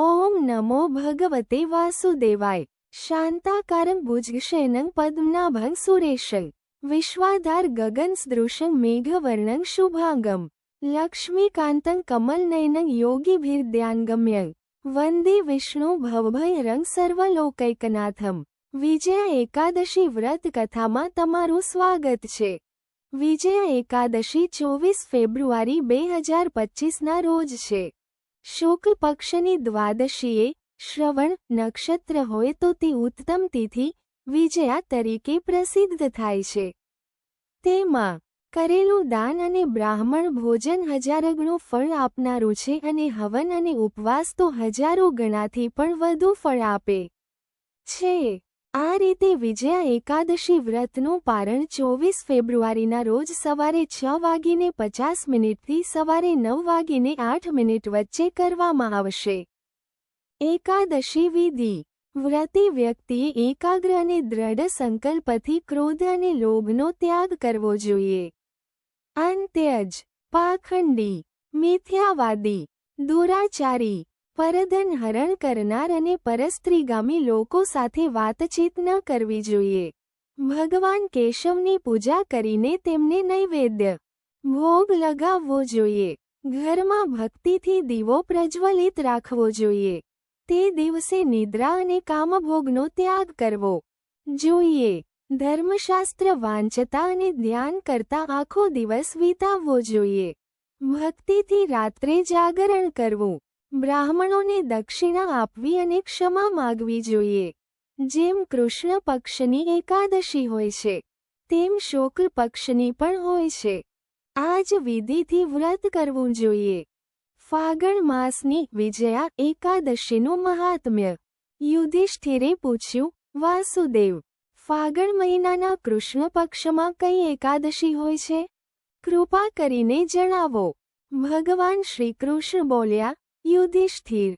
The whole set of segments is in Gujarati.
ઓમ નમો ભગવતે વાસુદેવાય. શાંતાકારમ ભુજગશયનં પદ્મનાભં સુરેશં વિશ્વાધાર ગગનસદૃશં મેઘવર્ણં શુભાંગમ. લક્ષ્મીકાન્तं કમલનયनं યોગીભીર્દ્યાન્ગમ્યં વંદે વિષ્ણુ ભવભયરં સર્વલોકૈકનાથમ. વિજયા એકાદશી વ્રત કથામાં તમારું સ્વાગત છે. વિજયા એકાદશી ચોવીસ ફેબ્રુઆરી બે હજાર પચીસના રોજ છે. શુક્લ પક્ષની દ્વાદશીએ શ્રવણ નક્ષત્ર હોય તો તે ઉત્તમ તિથિ વિજયા તરીકે પ્રસિદ્ધ થાય છે. તેમાં કરેલું દાન અને બ્રાહ્મણ ભોજન હજારગણું ફળ આપનારું છે અને હવન અને ઉપવાસ તો હજારો ગણાથી પણ વધુ ફળ આપે છે. આ રીતે વિજયા એકાદશી વ્રતનું પારણ ચોવીસ ફેબ્રુઆરીના રોજ સવારે છ વાગીને પચાસ મિનિટથી સવારે નવ વાગીને આઠ મિનિટ વચ્ચે કરવામાં આવશે. એકાદશી વિધિ. વ્રતી વ્યક્તિએ એકાગ્ર અને દ્રઢ સંકલ્પથી ક્રોધ અને લોભનો ત્યાગ કરવો જોઈએ. અંત્યજ. પાખંડી. મિથ્યાવાદી. દુરાચારી. પરધન હરણ કરનાર અને પરસ્ત્રીગામી લોકો સાથે વાતચીત ન કરવી જોઈએ. ભગવાન કેશવની પૂજા કરીને તેમને નૈવેદ્ય, ભોગ લગાવવો જોઈએ. ઘરમાં ભક્તિથી દીવો પ્રજ્વલિત રાખવો જોઈએ. તે દિવસે નિદ્રા અને કામભોગનો ત્યાગ કરવો જોઈએ. ધર્મશાસ્ત્ર વાંચતા અને ધ્યાન કરતા આખો દિવસ વિતાવવો જોઈએ. ભક્તિથી રાત્રે જાગરણ કરવું બ્રાહ્મણોને દક્ષિણા આપવી અને ક્ષમા માગવી જોઈએ. જેમ કૃષ્ણ પક્ષની એકાદશી હોય છે, તેમ શુક્લ પક્ષની પણ હોય છે. આ જ વિધિથી વ્રત કરવું જોઈએ. ફાગણ માસની વિજયા એકાદશીનું મહાત્મ્ય. યુધિષ્ઠિરે પૂછ્યું, વાસુદેવ, ફાગણ મહિનાના કૃષ્ણ પક્ષમાં કઈ એકાદશી હોય છે? કૃપા કરીને જણાવો. ભગવાન શ્રીકૃષ્ણ બોલ્યા યુધિષ્ઠિર.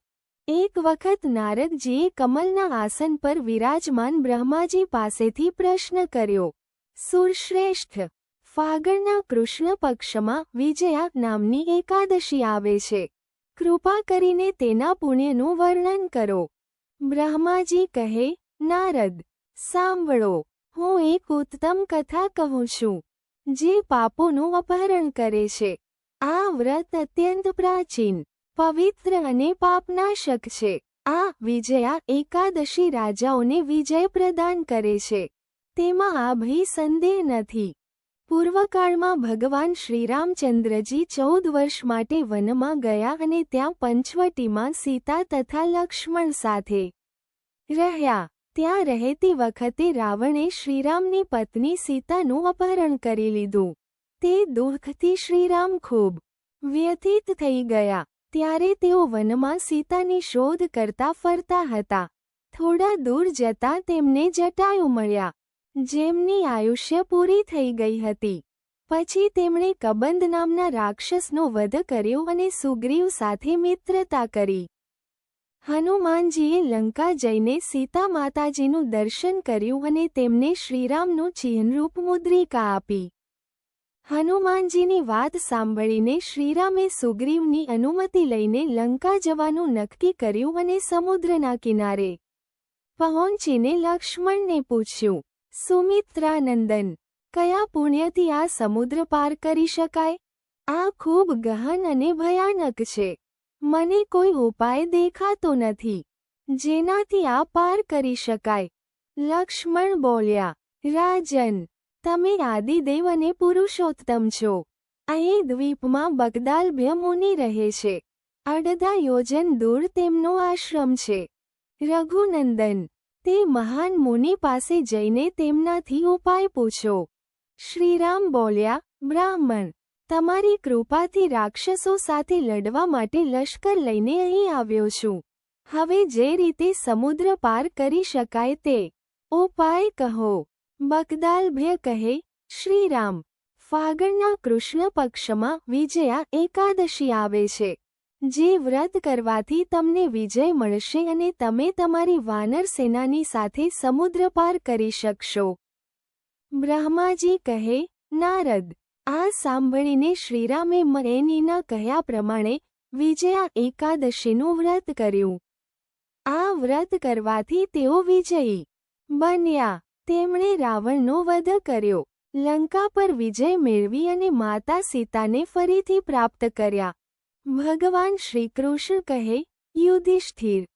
એક વખત નારદજીએ કમલના આસન પર વિરાજમાન બ્રહ્માજી પાસેથી પ્રશ્ન કર્યો, સુરશ્રેષ્ઠ, ફાગણના કૃષ્ણ પક્ષમાં વિજયા નામની એકાદશી આવે છે. કૃપા કરીને તેના પુણ્યનું વર્ણન કરો. બ્રહ્માજી કહે, નારદ, સાંભળો, હું એક ઉત્તમ કથા કહું છું, જે પાપોનું અપહરણ કરે છે. આ વ્રત અત્યંત પ્રાચીન પવિત્ર અને પાપનાશક છે. આ વિજયા એકાદશી રાજાઓને વિજય પ્રદાન કરે છે. તેમાં આ સંદેહ નથી. પૂર્વકાળમાં ભગવાન શ્રીરામચંદ્રજી ચૌદ વર્ષ માટે વનમાં ગયા અને ત્યાં પંચવટીમાં સીતા તથા લક્ષ્મણ સાથે રહ્યા. ત્યાં રહેતી વખતે રાવણે શ્રીરામની પત્ની સીતાનું અપહરણ કરી લીધું. તે દુઃખથી શ્રીરામ ખૂબ વ્યથિત થઈ ગયા. ત્યારે તેઓ વનમાં સીતાની શોધ કરતા ફરતા હતા. થોડા દૂર જતા તેમને જટાયુ મળ્યા. જેમની આયુષ્ય પૂરી થઈ ગઈ હતી. પછી તેમણે કબંદ નામના રાક્ષસનો વધ કર્યો અને સુગ્રીવ સાથે મિત્રતા કરી. હનુમાનજીએ લંકા જઈને સીતા માતાજીનું દર્શન કર્યું અને તેમને શ્રીરામનું ચિહ્નરૂપ મુદ્રિકા આપી. હનુમાનજીની વાત સાંભળીને શ્રીરામે સુગ્રીવની અનુમતિ લઈને લંકા જવાનું નક્કી કર્યું અને સમુદ્રના કિનારે પહોંચીને લક્ષ્મણને પૂછ્યું, સુમિત્રાનંદન, કયા પુણ્યથી આ સમુદ્ર પાર કરી શકાય? આ ખૂબ ગહન અને ભયાનક છે. મને કોઈ ઉપાય દેખાતો નથી. જેનાથી આ પાર કરી શકાય. લક્ષ્મણ બોલ્યા, રાજન તમે આદિદેવ અને પુરુષોત્તમ છો. અહીં દ્વીપમાં બગદાલભ્ય મુનિ રહે છે. અડધા યોજન દૂર તેમનો આશ્રમ છે. રઘુનંદન, તે મહાન મુનિ પાસે જઈને તેમનાથી ઉપાય પૂછો. શ્રીરામ બોલ્યા, બ્રાહ્મણ, તમારી કૃપાથી રાક્ષસો સાથે લડવા માટે લશ્કર લઈને અહીં આવ્યો છું. હવે જે રીતે સમુદ્ર પાર કરી શકાય તે. ઉપાય કહો. બકદાલભ્ય કહે, શ્રીરામ, ફાગણના કૃષ્ણ પક્ષમાં વિજયા એકાદશી આવે છે. જે વ્રત કરવાથી તમને વિજય મળશે અને તમે તમારી વાનર સેનાની સાથે સમુદ્ર પાર કરી શકશો. બ્રહ્માજી કહે, નારદ, આ સાંભળીને શ્રીરામે મરેનીના કહ્યા પ્રમાણે વિજયા એકાદશીનું વ્રત કર્યું. આ વ્રત કરવાથી તેઓ વિજયી બન્યા. તેમણે રાવણનો વધ કર્યો. લંકા પર વિજય મેળવી અને માતા સીતાને ફરીથી પ્રાપ્ત કર્યા. ભગવાન શ્રીકૃષ્ણ કહે, યુધિષ્ઠિર,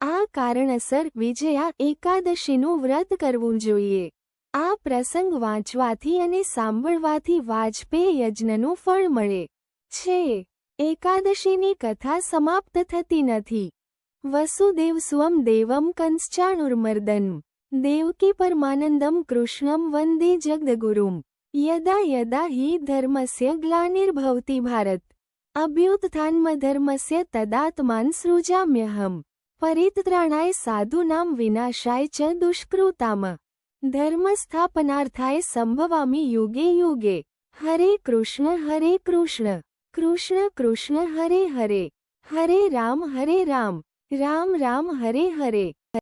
આ કારણસર વિજયા એકાદશીનું વ્રત કરવું જોઈએ. આ પ્રસંગ વાંચવાથી અને સાંભળવાથી વાજપેયી યજ્ઞનું ફળ મળે. છે. એકાદશીની કથા સમાપ્ત થતી નથી. વસુદેવ સ્વમ દેવમ કંશ્ચાણુર્મર્દન દેવકી પરમાનંદમ કૃષ્ણમ વંદે જગદગુરુમ. યદા યદા હિ ધર્મસ્ય ગ્લાનિર્ભવતી ભારત. અભ્યુત્થાનમધર્મસ્ય તદાત્માન સૃજામ્યહમ. પરિત્રાણાય સાધુનામ વિનાશાય ચ દુષ્કૃતામ. ધર્મસ્થાપનાર્થાય સંભવામી યુગે યુગે. હરે કૃષ્ણ હરે કૃષ્ણ. કૃષ્ણ કૃષ્ણ, હરે હરે. હરે રામ હરે રામ. રામ રામ, હરે હરે.